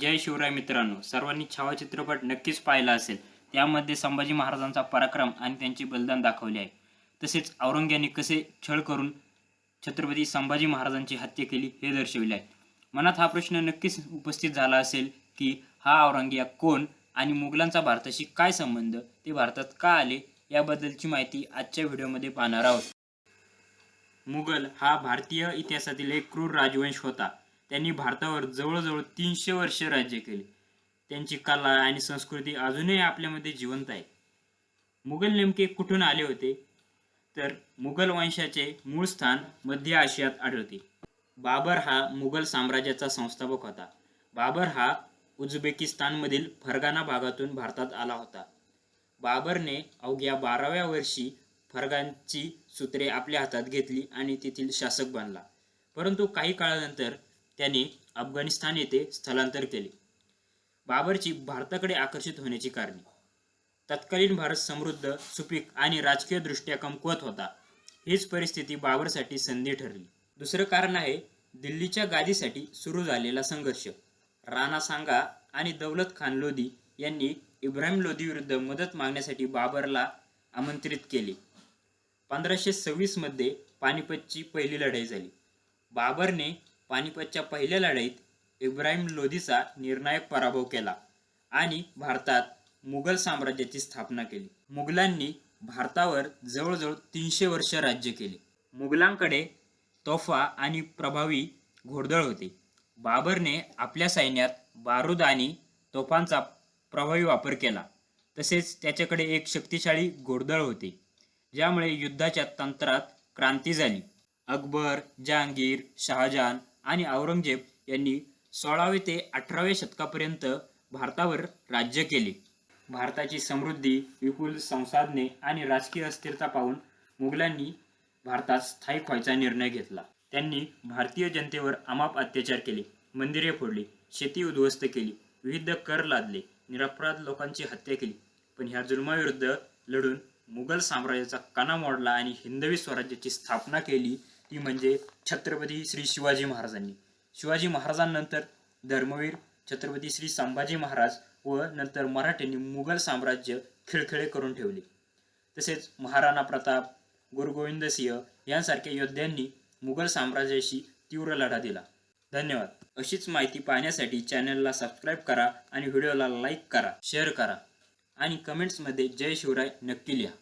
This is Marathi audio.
जय शिवराय मित्रांनो. सर्वांनी छावा चित्रपट नक्कीच पाहिला असेल. त्यामध्ये संभाजी महाराजांचा पराक्रम आणि त्यांचे बलिदान दाखवले आहे. तसेच औरंग्याने कसे छळ करून छत्रपती संभाजी महाराजांची हत्या केली हे दर्शविले आहे. मनात हा प्रश्न नक्कीच उपस्थित झाला असेल की हा औरंगिया कोण आणि मुघलांचा भारताशी काय संबंध ते भारतात का आले याबद्दलची माहिती आजच्या व्हिडिओमध्ये पाहणार आहोत. मुघल हा भारतीय इतिहासातील एक क्रूर राजवंश होता. त्यांनी भारतावर जवळजवळ तीनशे वर्ष राज्य केले. त्यांची कला आणि संस्कृती अजूनही आपल्यामध्ये जिवंत आहे. मुघल नेमके कुठून आले होते? तर मुघल वंशाचे मूळ स्थान मध्य आशियात आढळते. बाबर हा मुघल साम्राज्याचा संस्थापक होता. बाबर हा उझबेकिस्तानमधील फरगाना भागातून भारतात आला होता. बाबरने अवघ्या बाराव्या वर्षी फरगांची सूत्रे आपल्या हातात घेतली आणि तेथील शासक बनला. परंतु काही काळानंतर त्याने अफगाणिस्तान येथे स्थलांतर केले. बाबरची भारताकडे आकर्षित होण्याची कारणे. तत्कालीन भारत समृद्ध सुपीक आणि राजकीयदृष्ट्या कमकुवत होता. हीच परिस्थिती बाबरसाठी संधी ठरली. दुसरं कारण आहे दिल्लीच्या गादीसाठी सुरू झालेला संघर्ष. राणा सांगा आणि दौलत खान लोधी यांनी इब्राहिम लोधी विरुद्ध मदत मागण्यासाठी बाबरला आमंत्रित केले. पंधराशे सव्वीसमध्ये पानिपतची पहिली लढाई झाली. बाबरने पानिपतच्या पहिल्या लढाईत इब्राहिम लोधीचा निर्णायक पराभव केला आणि भारतात मुघल साम्राज्याची स्थापना केली. मुघलांनी भारतावर जवळजवळ तीनशे वर्ष राज्य केले. मुघलांकडे तोफा आणि प्रभावी घोडदळ होते. बाबरने आपल्या सैन्यात बारूद आणि तोफांचा प्रभावी वापर केला. तसेच त्याच्याकडे एक शक्तिशाली घोडदळ होते ज्यामुळे युद्धाच्या तंत्रात क्रांती झाली. अकबर जहांगीर शहाजहान आणि औरंगजेब यांनी सोळावे ते अठराव्या शतकापर्यंत भारतावर राज्य केले. भारताची समृद्धी विपुल संसाधने आणि राजकीय अस्थिरता पाहून मुघलांनी भारतात स्थायिक व्हायचा निर्णय घेतला. त्यांनी भारतीय जनतेवर अमाप अत्याचार केले मंदिरे फोडली शेती उद्ध्वस्त केली विविध कर लादले निरपराध लोकांची हत्या केली. पण ह्या जुलमाविरुद्ध लढून मुघल साम्राज्याचा कणा मोडला आणि हिंदवी स्वराज्याची स्थापना केली ती म्हणजे छत्रपती श्री शिवाजी महाराजांनी. शिवाजी महाराजांनंतर धर्मवीर छत्रपती श्री संभाजी महाराज व नंतर मराठ्यांनी मुघल साम्राज्य खिळखिळे करून ठेवले. तसेच महाराणा प्रताप गुरुगोविंद सिंह यांसारख्या योद्ध्यांनी मुघल साम्राज्याशी तीव्र लढा दिला. धन्यवाद. अशीच माहिती पाहण्यासाठी चॅनलला सबस्क्राईब करा आणि व्हिडिओला लाईक करा शेअर करा आणि कमेंट्समध्ये जय शिवराय नक्की लिहा.